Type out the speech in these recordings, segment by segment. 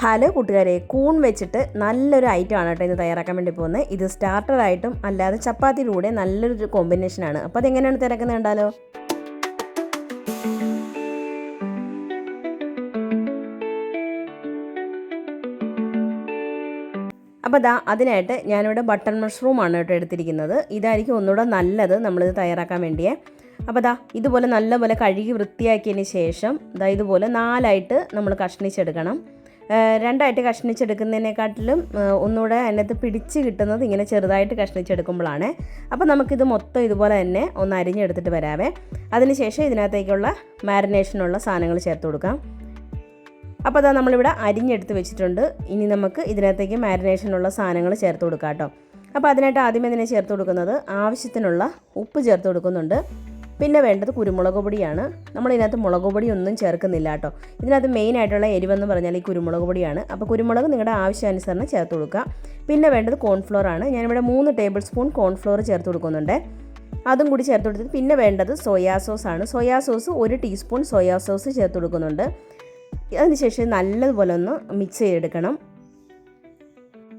Hello കൂട്ടുകാരെ കൂൺ വെച്ചിട്ട് നല്ലൊരു ഐറ്റം ആണ് കേട്ടോ ഇന്ന് തയ്യാറാക്കാൻ വേണ്ടി പോകുന്നത്. ഇത് സ്റ്റാർട്ടറായിട്ടും അല്ലാതെ ചപ്പാത്തിയുടെ കൂടെ നല്ലൊരു കോമ്പിനേഷനാണ് അപ്പോൾ അതെങ്ങനെയാണ് തിരക്കുന്നത് കണ്ടാലോ? അപ്പോൾ ദാ അതിനായിട്ട് ഞാനിവിടെ ബട്ടൺ മഷ്റൂമാണ് കേട്ടോ എടുത്തിരിക്കുന്നത്. ഇതായിരിക്കും ഒന്നുകൂടെ നല്ലത് നമ്മളിത് തയ്യാറാക്കാൻ വേണ്ടിയേ. അപ്പോൾ ദാ ഇതുപോലെ നല്ലപോലെ കഴുകി വൃത്തിയാക്കിയതിന് ശേഷം ദാ ഇതുപോലെ നാലായിട്ട് നമ്മൾ കഷ്ണിച്ചെടുക്കണം. രണ്ടായിട്ട് കഷ്ണിച്ചെടുക്കുന്നതിനെക്കാട്ടിലും ഒന്നുകൂടെ അതിനകത്ത് പിടിച്ച് കിട്ടുന്നത് ഇങ്ങനെ ചെറുതായിട്ട് കഷ്ണിച്ചെടുക്കുമ്പോഴാണ്. അപ്പോൾ നമുക്കിത് മൊത്തം ഇതുപോലെ തന്നെ ഒന്ന് അരിഞ്ഞെടുത്തിട്ട് വരാവേ. അതിനുശേഷം ഇതിനകത്തേക്കുള്ള മാരിനേഷനുള്ള സാധനങ്ങൾ ചേർത്ത് കൊടുക്കാം. അപ്പോൾ അതാ നമ്മളിവിടെ അരിഞ്ഞെടുത്ത് വെച്ചിട്ടുണ്ട്. ഇനി നമുക്ക് ഇതിനകത്തേക്ക് മാരിനേഷനുള്ള സാധനങ്ങൾ ചേർത്ത് കൊടുക്കാം കേട്ടോ. അപ്പോൾ അതിനായിട്ട് ആദ്യമേ തന്നെ ചേർത്ത് കൊടുക്കുന്നത് ആവശ്യത്തിനുള്ള ഉപ്പ് ചേർത്ത് കൊടുക്കുന്നുണ്ട്. പിന്നെ വേണ്ടത് കുരുമുളക് പൊടിയാണ്. നമ്മളിതിനകത്ത് മുളക് പൊടി ഒന്നും ചേർക്കുന്നില്ല കേട്ടോ. ഇതിനകത്ത് മെയിൻ ആയിട്ടുള്ള എരിവെന്ന് പറഞ്ഞാൽ ഈ കുരുമുളക് പൊടിയാണ്. അപ്പോൾ കുരുമുളക് നിങ്ങളുടെ ആവശ്യാനുസരണം ചേർത്ത് കൊടുക്കുക. പിന്നെ വേണ്ടത് കോൺഫ്ലോർ ആണ്. ഞാനിവിടെ മൂന്ന് ടേബിൾ സ്പൂൺ കോൺഫ്ലോർ ചേർത്ത് കൊടുക്കുന്നുണ്ട്. അതും കൂടി ചേർത്ത് കൊടുത്തിട്ട് പിന്നെ വേണ്ടത് സോയാ സോസ് ആണ്. സോയാ സോസ് ഒരു ടീസ്പൂൺ സോയാ സോസ് ചേർത്ത് കൊടുക്കുന്നുണ്ട്. അതിനുശേഷം നല്ലതുപോലെ ഒന്ന് മിക്സ് ചെയ്തെടുക്കണം.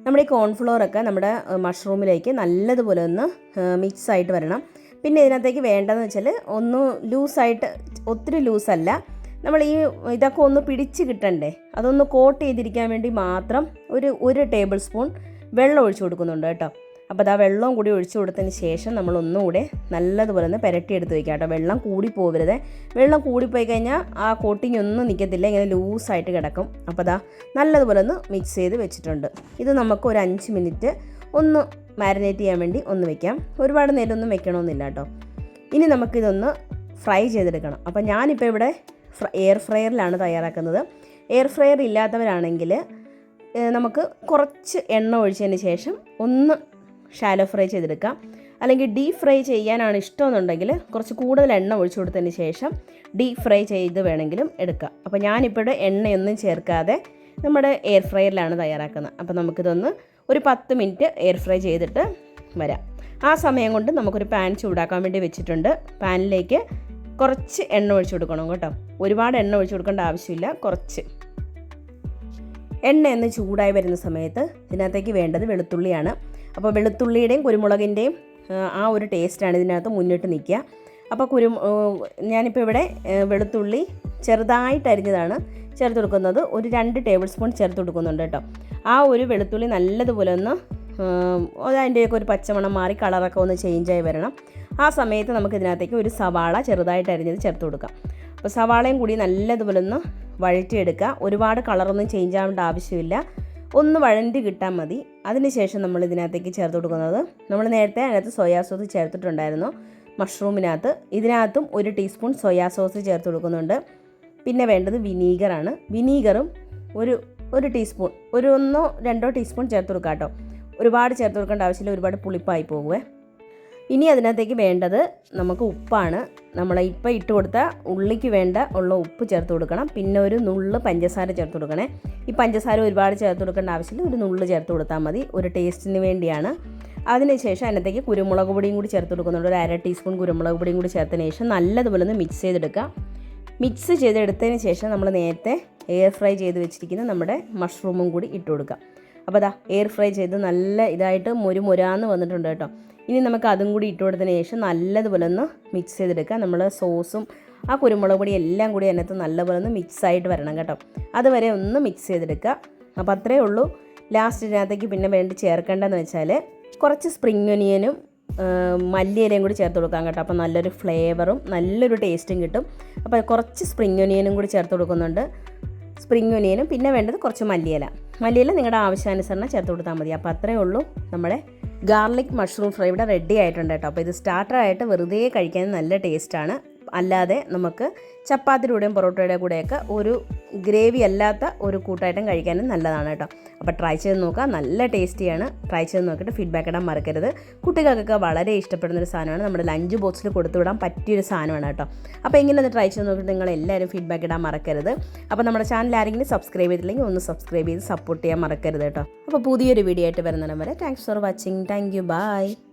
നമ്മുടെ ഈ കോൺഫ്ലോറൊക്കെ നമ്മുടെ മഷ്റൂമിലേക്ക് നല്ലതുപോലെ ഒന്ന് മിക്സ് ആയിട്ട് വരണം. പിന്നെ ഇതിനകത്തേക്ക് വേണ്ടതെന്ന് വെച്ചാൽ ഒന്ന് ലൂസായിട്ട് ഒത്തിരി ലൂസല്ല. നമ്മൾ ഈ ഇതൊക്കെ ഒന്ന് പിടിച്ച് കിട്ടണ്ടേ? അതൊന്ന് കോട്ട് ചെയ്തിരിക്കാൻ വേണ്ടി മാത്രം ഒരു ഒരു ടേബിൾ സ്പൂൺ വെള്ളം ഒഴിച്ചു കൊടുക്കുന്നുണ്ട് കേട്ടോ. അപ്പോൾ അത് ആ വെള്ളവും കൂടി ഒഴിച്ചു കൊടുത്തതിന് ശേഷം നമ്മൾ ഒന്നുകൂടെ നല്ലതുപോലെ ഒന്ന് പുരട്ടിയെടുത്ത് വെക്കാം കേട്ടോ. വെള്ളം കൂടി പോകരുത് വെള്ളം കൂടിപ്പോയി കഴിഞ്ഞാൽ ആ കോട്ടിങ് ഒന്നും നിൽക്കത്തില്ല ഇങ്ങനെ ലൂസായിട്ട് കിടക്കും. അപ്പോൾ അതാ നല്ലതുപോലെ ഒന്ന് മിക്സ് ചെയ്ത് വെച്ചിട്ടുണ്ട്. ഇത് നമുക്ക് ഒരു അഞ്ച് മിനിറ്റ് ഒന്ന് മാരിനേറ്റ് ചെയ്യാൻ വേണ്ടി ഒന്ന് വെക്കാം. ഒരുപാട് നേരം ഒന്നും വെക്കണമെന്നില്ല കേട്ടോ. ഇനി നമുക്കിതൊന്ന് ഫ്രൈ ചെയ്തെടുക്കണം. അപ്പോൾ ഞാനിപ്പോൾ ഇവിടെ എയർ ഫ്രയറിലാണ് തയ്യാറാക്കുന്നത്. എയർ ഫ്രയർ ഇല്ലാത്തവരാണെങ്കിൽ നമുക്ക് കുറച്ച് എണ്ണ ഒഴിച്ചതിന് ശേഷം ഒന്ന് ഷാലോ ഫ്രൈ ചെയ്തെടുക്കാം. അല്ലെങ്കിൽ ഡീപ് ഫ്രൈ ചെയ്യാനാണ് ഇഷ്ടമെന്നുണ്ടെങ്കിൽ കുറച്ച് കൂടുതൽ എണ്ണ ഒഴിച്ചു കൊടുത്തതിന് ശേഷം ഡീപ് ഫ്രൈ ചെയ്ത് വേണമെങ്കിലും എടുക്കാം. അപ്പോൾ ഞാനിപ്പോൾ എണ്ണയൊന്നും ചേർക്കാതെ നമ്മുടെ എയർ ഫ്രയറിലാണ് തയ്യാറാക്കുന്നത്. അപ്പോൾ നമുക്കിതൊന്ന് ഒരു പത്ത് മിനിറ്റ് എയർ ഫ്രൈ ചെയ്തിട്ട് വരാം. ആ സമയം കൊണ്ട് നമുക്കൊരു പാൻ ചൂടാക്കാൻ വേണ്ടി വെച്ചിട്ടുണ്ട്. പാനിലേക്ക് കുറച്ച് എണ്ണ ഒഴിച്ചു കൊടുക്കണം കേട്ടോ. ഒരുപാട് എണ്ണ ഒഴിച്ചു കൊടുക്കേണ്ട ആവശ്യമില്ല. കുറച്ച്. എണ്ണ എന്ന് ചൂടായി വരുന്ന സമയത്ത് ഇതിനകത്തേക്ക് വേണ്ടത് വെളുത്തുള്ളിയാണ്. അപ്പോൾ വെളുത്തുള്ളിയുടെയും കുരുമുളകിന്റെയും ആ ഒരു ടേസ്റ്റാണ് ഇതിനകത്ത് മുന്നിട്ട് നിൽക്കുക. അപ്പോൾ കുരു ഞാനിപ്പോൾ ഇവിടെ വെളുത്തുള്ളി ചെറുതായിട്ട് അരിഞ്ഞതാണ് ചേർത്ത് കൊടുക്കുന്നത്. ഒരു രണ്ട് ടേബിൾ സ്പൂൺ ചേർത്ത് കൊടുക്കുന്നുണ്ട് കേട്ടോ. ആ ഒരു വെളുത്തുള്ളി നല്ലതുപോലെ ഒന്ന് അതിന്റെയൊക്കെ ഒരു പച്ചമണം മാറി കളറൊക്കെ ഒന്ന് ചേഞ്ചായി വരണം. ആ സമയത്ത് നമുക്ക് ഇതിനകത്തേക്ക് ഒരു സവാള ചെറുതായിട്ട് അരിഞ്ഞത് ചേർത്ത് കൊടുക്കാം. അപ്പോൾ സവാളയും കൂടി നല്ലതുപോലെ ഒന്ന് വഴറ്റിയെടുക്കുക. ഒരുപാട് കളറൊന്നും ചേഞ്ച് ആവേണ്ട ആവശ്യമില്ല. ഒന്ന് വഴണ്ടി കിട്ടാൻ മതി. അതിനുശേഷം നമ്മൾ ഇതിനകത്തേക്ക് ചേർത്ത് കൊടുക്കുന്നത് നമ്മൾ നേരത്തെ അതിനകത്ത് സോയാ സോസ് ചേർത്തിട്ടുണ്ടായിരുന്നു മഷ്റൂമിനകത്ത്. ഇതിനകത്തും ഒരു ടീസ്പൂൺ സോയാ സോസ് ചേർത്ത് കൊടുക്കുന്നുണ്ട്. പിന്നെ വേണ്ടത് വിനീഗറാണ്. വിനീഗറും ഒരു ഒരു ടീസ്പൂൺ ഒരു ഒന്നോ രണ്ടോ ടീസ്പൂൺ ചേർത്ത് കൊടുക്കാം കേട്ടോ. ഒരുപാട് ചേർത്ത് കൊടുക്കേണ്ട ആവശ്യമില്ല ഒരുപാട് പുളിപ്പായി പോകുമേ ഇനി അതിനകത്തേക്ക് വേണ്ടത് നമുക്ക് ഉപ്പാണ്. നമ്മൾ ഇപ്പം ഇട്ട് കൊടുത്ത ഉള്ളിക്ക് വേണ്ട ഉള്ള ഉപ്പ് ചേർത്ത് കൊടുക്കണം. പിന്നെ ഒരു നുള്ള് പഞ്ചസാര ചേർത്ത് കൊടുക്കണേ. ഈ പഞ്ചസാര ഒരുപാട് ചേർത്ത് കൊടുക്കേണ്ട ആവശ്യമില്ല ഒരു നുള്ള് ചേർത്ത് കൊടുത്താൽ മതി. ഒരു ടേസ്റ്റിന് വേണ്ടിയാണ്. അതിനുശേഷം അതിനകത്തേക്ക് കുരുമുളക് പൊടിയും കൂടി ചേർത്ത് കൊടുക്കുന്നുണ്ട്. ഒരു അര ടീസ്പൂൺ കുരുമുളക് പൊടിയും കൂടി ചേർത്തതിന് ശേഷം നല്ലതുപോലെ ഒന്ന് മിക്സ് ചെയ്തെടുക്കുക. മിക്സ് ചെയ്തെടുത്തതിന് ശേഷം നമ്മൾ നേരത്തെ എയർ ഫ്രൈ ചെയ്ത് വെച്ചിരിക്കുന്ന നമ്മുടെ മഷ്റൂമും കൂടി ഇട്ട് കൊടുക്കാം. അപ്പോൾ അതാ എയർ ഫ്രൈ ചെയ്ത് നല്ല ഇതായിട്ട് മുരുമുരാന്ന് വന്നിട്ടുണ്ട് കേട്ടോ. ഇനി നമുക്ക് അതും കൂടി ഇട്ട് കൊടുത്തതിന് ശേഷം നല്ലതുപോലെ ഒന്ന് മിക്സ് ചെയ്തെടുക്കുക. നമ്മൾ സോസും ആ കുരുമുളക് പൊടി എല്ലാം കൂടി അതിനകത്ത് നല്ലപോലെ ഒന്ന് മിക്സ് ആയിട്ട് വരണം കേട്ടോ. അതുവരെ ഒന്ന് മിക്സ് ചെയ്തെടുക്കുക. അപ്പോൾ അത്രയേ ഉള്ളൂ. ലാസ്റ്റ് ഇതിനകത്തേക്ക് പിന്നെ വേണ്ടി ചേർക്കേണ്ടതെന്ന് വെച്ചാൽ കുറച്ച് സ്പ്രിങ് ഒനിയനും മല്ലിയിലയും കൂടി ചേർത്ത് കൊടുക്കാം കേട്ടോ. അപ്പോൾ നല്ലൊരു ഫ്ലേവറും നല്ലൊരു ടേസ്റ്റും കിട്ടും. അപ്പോൾ കുറച്ച് സ്പ്രിംഗ് ഒനിയനും കൂടി ചേർത്ത് കൊടുക്കുന്നുണ്ട്. സ്പ്രിംഗ് ഒനിയനും പിന്നെ വേണ്ടത് കുറച്ച് മല്ലിയില. മല്ലിയില നിങ്ങളുടെ ആവശ്യാനുസരണം ചേർത്ത് കൊടുത്താൽ മതി. അപ്പോൾ അത്രയേ ഉള്ളൂ നമ്മുടെ ഗാർലിക് മഷ്റൂം ഫ്രൈ ഇവിടെ റെഡി ആയിട്ടുണ്ട് കേട്ടോ. അപ്പോൾ ഇത് സ്റ്റാർട്ടറായിട്ട് വെറുതെ കഴിക്കാൻ നല്ല ടേസ്റ്റാണ് അല്ലാതെ നമുക്ക് ചപ്പാത്തിയുടെയും പൊറോട്ടയുടെ കൂടെയൊക്കെ ഒരു ഗ്രേവി അല്ലാത്ത ഒരു കൂട്ടായിട്ടും കഴിക്കാനും നല്ലതാണ് കേട്ടോ. അപ്പോൾ ട്രൈ ചെയ്ത് നോക്കുക. നല്ല ടേസ്റ്റിയാണ്. ട്രൈ ചെയ്ത് നോക്കിയിട്ട് ഫീഡ്ബാക്ക് ഇടാൻ മറക്കരുത്. കുട്ടികൾക്കൊക്കെ വളരെ ഇഷ്ടപ്പെടുന്ന ഒരു സാധനമാണ്. നമ്മുടെ ലഞ്ച് ബോക്സിൽ കൊടുത്തു വിടാൻ പറ്റിയൊരു സാധനമാണ് കേട്ടോ. അപ്പോൾ ഇങ്ങനെ ഒന്ന് ട്രൈ ചെയ്ത് നോക്കിയിട്ട് നിങ്ങൾ എല്ലാവരും ഫീഡ്ബാക്ക് ഇടാൻ മറക്കരുത്. അപ്പോൾ നമ്മുടെ ചാനൽ ആരെങ്കിലും സബ്സ്ക്രൈബ് ചെയ്തില്ലെങ്കിൽ ഒന്ന് സബ്സ്ക്രൈബ് ചെയ്ത് സപ്പോർട്ട് ചെയ്യാൻ മറക്കരുത് കേട്ടോ. അപ്പോൾ പുതിയൊരു വീഡിയോ ആയിട്ട് വരുന്നിടം വരെ thanks for watching thank you bye